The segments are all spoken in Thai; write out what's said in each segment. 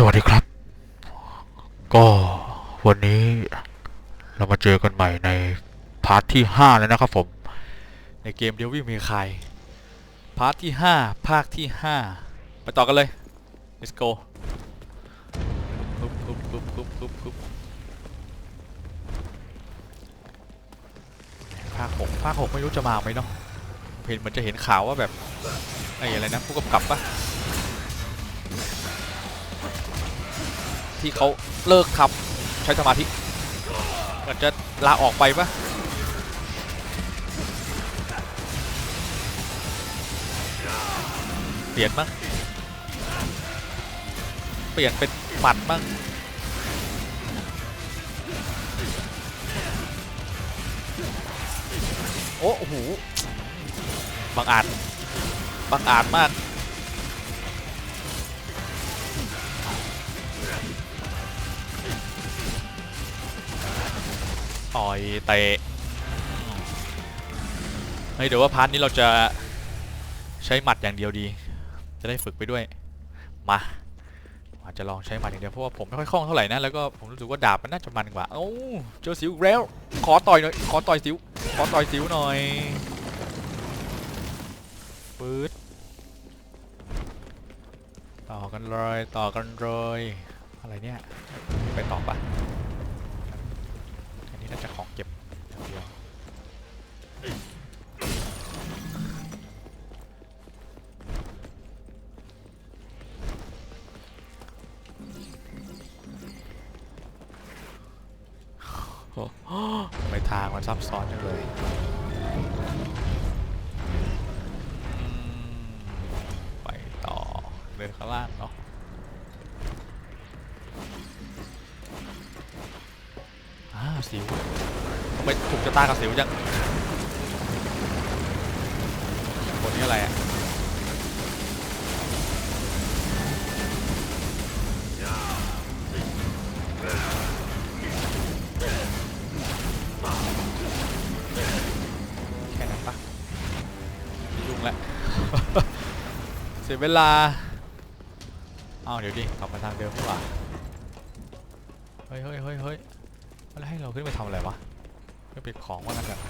สวัสดีครับ ก็วันนี้เรามาเจอกันใหม่ในพาร์ทที่ 5 แล้วนะครับผม ในเกมเดวิ l มีใคร พาร์ทที่ 5 ภาคที่ 5 ไปต่อกันเลย let's go ปุ๊บปุ๊บปุ๊บปุ๊บปุ๊บปุ๊บภาค 6 ภาค 6 ไม่รู้จะมาไหมเนาะเห็นมันจะเห็นข่าวว่าแบบไอ้อะไรนะผู้กำกับปะ ที่เขาเลิกทำใช้สมาธิเหมือนจะลาออกไปปะเปลี่ยนมั้งเปลี่ยนเป็นหมัดมั้งโอ้โหบังอาจบังอาจมาก ต่อยเตะเฮ้ยเดี๋ยวว่าพาร์ทนี้เราจะใช้หมัดอย่างเดียวดี จะได้ฝึกไปด้วย มาอาจจะลองใช้หมัดอย่างเดียวเพราะว่าผมไม่ค่อยคล่องเท่าไหร่นะแล้วก็ผมรู้สึกว่าดาบมันน่าจะมันกว่า เอ้าเจอสิวแล้ว ขอต่อยหน่อยขอต่อยสิวขอต่อยสิวหน่อยปื๊ดต่อกันเลยต่อกันเลยอะไรเนี่ยไปต่อปะ น่าจะของเก็บอย่างเดียวโอ้โหไมทางมันซับซ้อนจังเลยไปต่อเดินข้างล่างเนาะ ตากับสิวจังคนนี้อะไรอะแค่นั้นปะยุ่งแล้ว เสียเวลา เอาวเดี๋ยวดิกลับมาทางเดิมดีกว่า เฮ้ยเฮ้ยเฮ้ยเฮ้ยแล้วให้เราขึ้นไปทำอะไรวะ ขึ้นไปของว่างั้นแบบ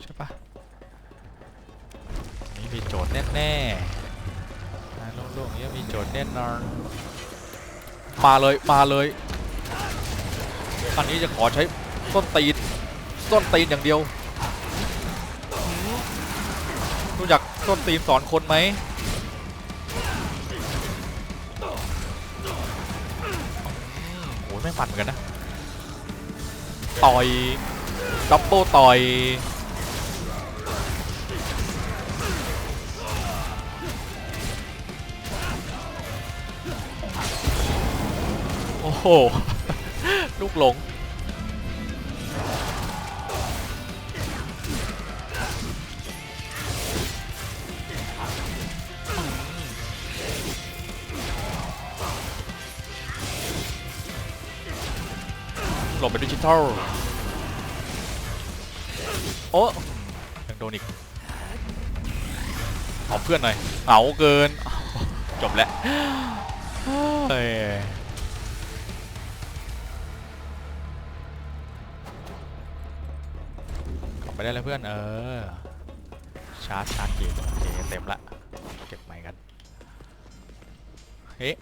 ใช่ปะนี่มีโจทย์แน่ๆนะโล่งๆอย่างนี้มีโจทย์แน่นอนมาเลยมาเลยอันนี้จะขอใช้ส้นตีนส้นตีนอย่างเดียวรู้จักส้นตีนสอนคนไหม ม่งมันเหมือนกันนะ ต่อยดับเบิลต่อยโอ้โห ลูกหลง หลบไปดิจิทัล โอ้ยังโดนอีกเอาเพื่อนหน่อย เอาเกิน จบแล้วเฮ้ยกลับไปได้แล้วเพื่อน เออ ชาร์จชาร์จเกมโอเคเต็มละ เก็บใหม่กัน เฮ้ย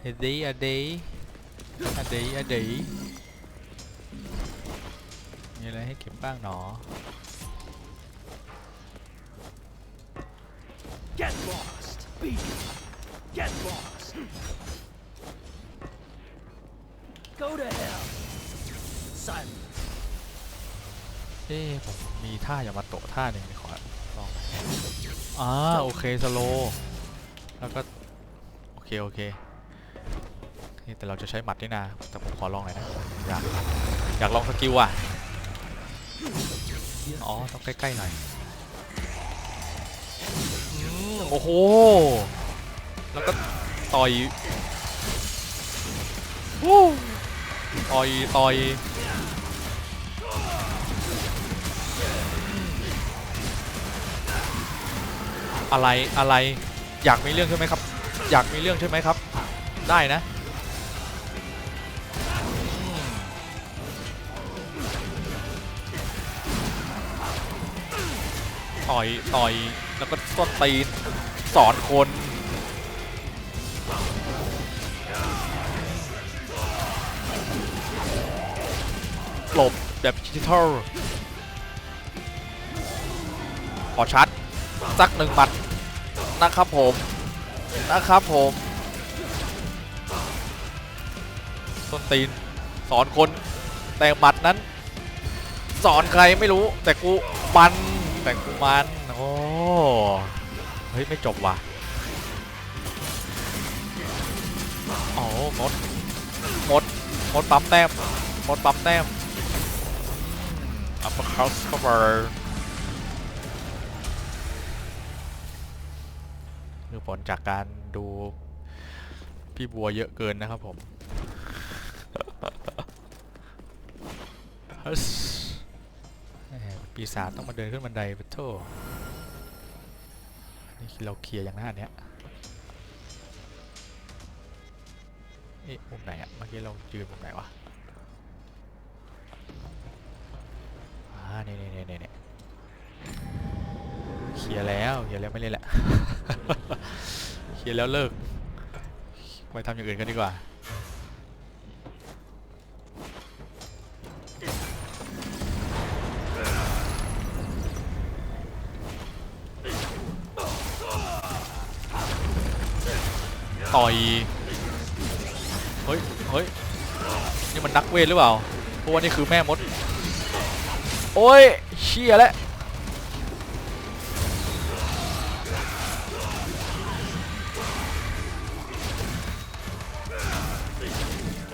เฮ้ยดีอะดี อะดีอะดีมีอะไรให้เก็บบ้างหนอ Get lost! Beat! Get lost! Go to hell! Silence! เอ้ผมมีท่ายามาโตะท่าหนึ่งขอลองอ่าโอเคสโลแล้วก็ โอเค โอเค นี่แต่เราจะใช้หมัดนี่นาแต่ผมขอลองหน่อยนะอยากอยากลองสกิลอะอ๋อต้องใกล้ๆหน่อยโอ้โห แล้วก็ต่อยต่อยต่อยอะไรอะไรอยากมีเรื่องใช่ไหมครับ อยากมีเรื่องใช่ไหมครับ ได้นะ ต่อยต่อยแล้วก็ต้นตีนสอนคนหลบแบบดิจิทัลขอชัดสักหนึ่งหมัดนะครับผมนะครับผมส้นตีนสอนคนแต่หมัดนั้น สอนใครไม่รู้แต่กูมัน แต่กูมัน โอ้ เฮ้ย ไม่จบว่ะ โอ้มดมดมดปั๊มแต้มมดปั๊มแต้มอัปเปอร์คัสเข้าไปคือผลจากการดูพี่บัวเยอะเกินนะครับผมฮัสแหม ปีศาจต้องมาเดินขึ้นบันไดปะโถนี่เราเคลียร์อย่างหน้าเนี้ยเอ๊ะมุมไหนอะเมื่อกี้เรายืนมุมไหนวะอ่านี่นี่นี่นี่นี่เคลียร์แล้วเคลียร์แล้วไม่เล่นแหละเคลียร์แล้วเลิกไปทำอย่างอื่นกันดีกว่า ต่อย เฮ้ย เฮ้ย นี่มันนักเวทหรือเปล่า เพราะว่านี่คือแม่มด โอ้ยเชี่ยแล้ว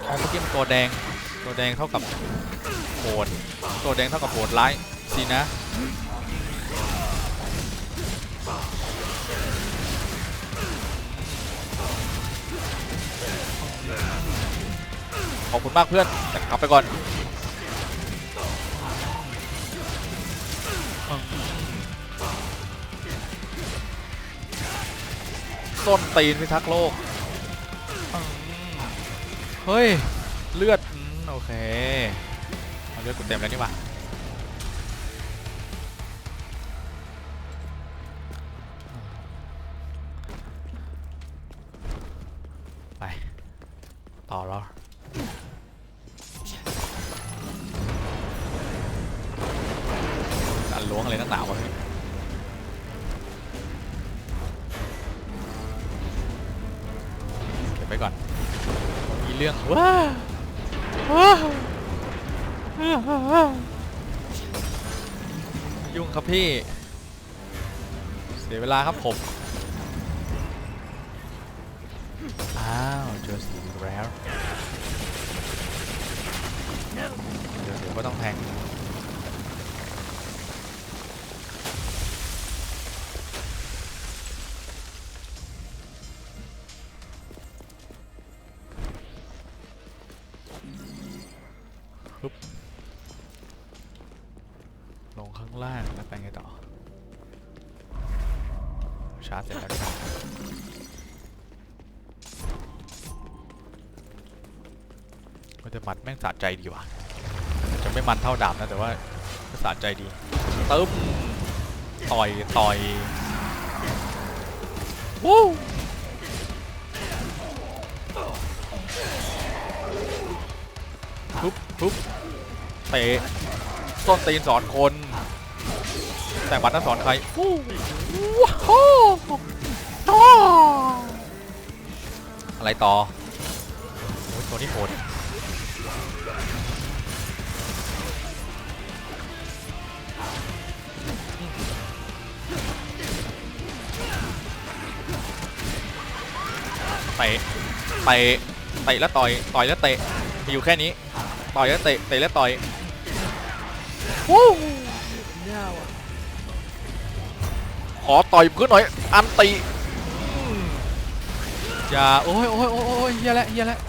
อ๋อเมื่อกี้มันตัวแดง ตัวแดงเท่ากับโหด ตัวแดงเท่ากับโหดร้ายสินะ ขอบคุณมากเพื่อนแต่กลับไปก่อนต้นตีนพิทักษ์โลก เฮ้ย เลือดอืมโอเค เอาเลือดกูเต็มแล้วนี่หว่า ต่อแล้วการล้วงอะไรนักหนาวะพี่เก็บไว้ก่อน มีเรื่องว้าว้ายุ่งครับพี่ เสียเวลาครับผม อ้าวเจอสีอีกแล้วเดี๋ยวเดี๋ยวก็ต้องแทงปึ๊บลงข้างล่างแล้วไปไงต่อชาร์จเสร็จแล้วครับ ก็จะมันแม่งสะใจดีว่ะจะไม่มันเท่าดาบนะแต่ว่าสะใจดีตึ้มต่อยต่อยวู้ปุ๊บปุ๊บเตะต้นตีนสอนคน แต่บัตรนั้นสอนใครวู้ว้าวต่ออะไรต่อโอ้ยตัวนี้โหด เตะเตะเตะแล้วต่อยต่อยแล้วเตะอยู่แค่นี้ต่อยแล้วเตะเตะแล้วต่อยวู้ขอต่อยพื้นหน่อยอันติอืมอย่าโอ้ยโอ้ยโอ้ยโอ้ยเฮียแล้วเฮียแล้ว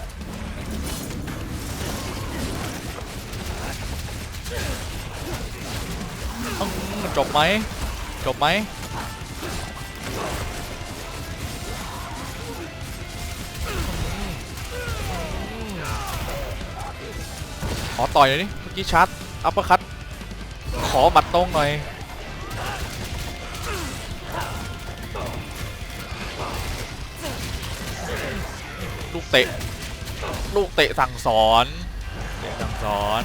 จบไหมจบไหม ขอต่อยหน่อยดิเมื่อกี้ชาร์จอัปเปอร์คัตขอหมัดตรงหน่อยลูกเตะลูกเตะสั่งสอนเตะสั่งสอน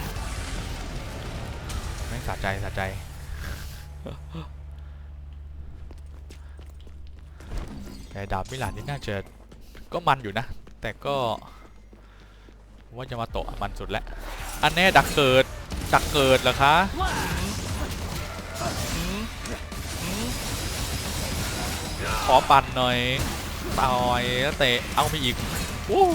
ไม่สะใจสะใจแต่ดาบมิลานนี่น่าจะก็มันอยู่นะ แต่ก็ว่าจะมาโตะมันสุดแล้ว อันแน่ดักเกิด ดักเกิดเหรอคะขอปั่นหน่อยต่อยแล้วเตะเอาไปอีกวู้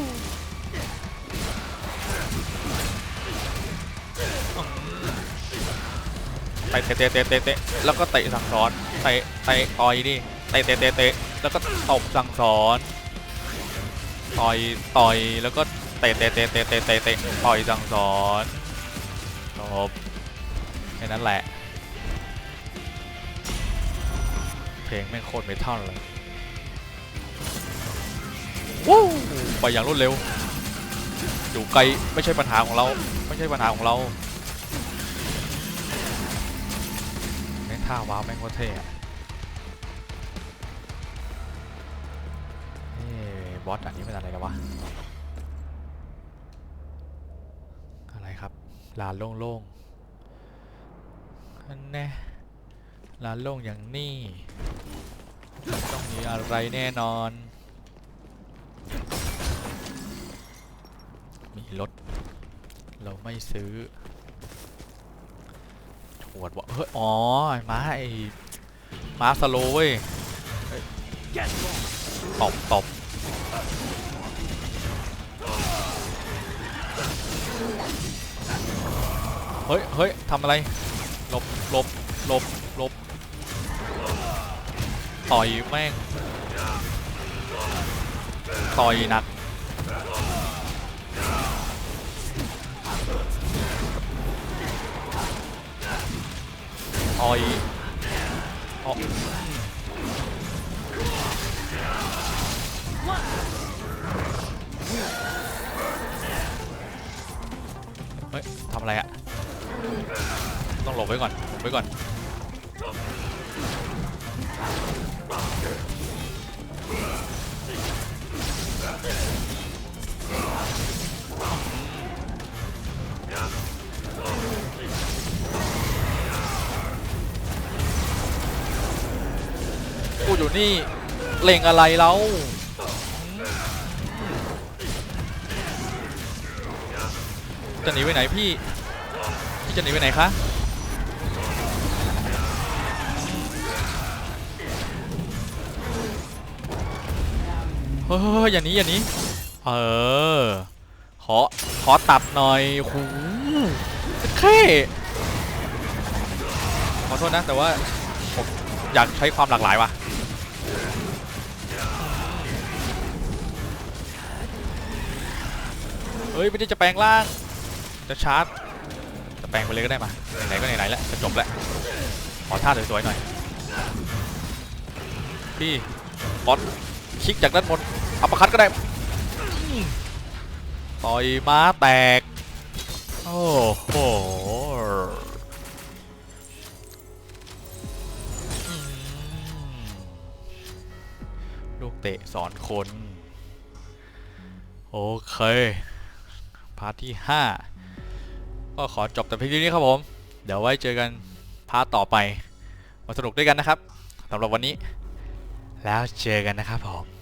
เตะเตะเตะเตะเตะเตะแล้วก็เตะสั่งสอนเตะเตะต่อยดิเตะเตะเตะเตะแล้วก็ตบสั่งสอนต่อยต่อยแล้วก็ เตะเตะเตะเตะเตะเตะเตะต่อยสั่งสอนจบแค่นั้นแหละ เพลงแม่งโคตรเมทัลเลยวู้ไปอย่างรวดเร็ว อยู่ไกลไม่ใช่ปัญหาของเรา ไม่ใช่ปัญหาของเราแม่งท่าว้าวแม่งโคตรเท่อะเอ้บอสอันนี้เป็นอะไรกันวะ อะไรครับ ลานโล่งๆอันแน่ลานโล่งอย่างนี้ต้องมีอะไรแน่นอน มีรถ เราไม่ซื้อถวดวะเฮ้ย อ๋อ ม้าไอ้ม้าสโลว์เว้ยตบตบ เฮ้ยเฮ้ยทำอะไรหลบหลบหลบหลบต่อยแม่งต่อยหนักต่อยอ๋อเฮ้ยทำอะไรอะ ต้องหลบไว้ก่อนหลบไว้ก่อนกูอยู่นี่เล็งอะไรเราจะหนีไปไหนพี่ พี่จะหนีไปไหนคะ เฮ้ยอย่าหนี้อย่าหนี้ เออ ขอ ขอตัดหน่อยหูเท่ขอโทษนะ แต่ว่า ผมอยากใช้ความหลากหลายว่ะเฮ้ย ไม่ได้จะแปลงร่าง จะชาร์จ จะแปลงไปเลยก็ได้มา ไหนก็ไหนๆแล้ว จะจบแล้ว ขอท่าสวยๆหน่อย พี่บอส คลิกจากด้านบนอัปเปร์คัตก็ได้ต่อยม้าแตก โอ้โหลูกเตะสอนคน โอเค พาร์ทที่ 5 ก็ขอจบแต่เพียงเท่านี้ครับผม เดี๋ยวไว้เจอกันพาร์ทต่อไป มาสนุกด้วยกันนะครับสำหรับวันนี้ แล้วเจอกันนะครับผม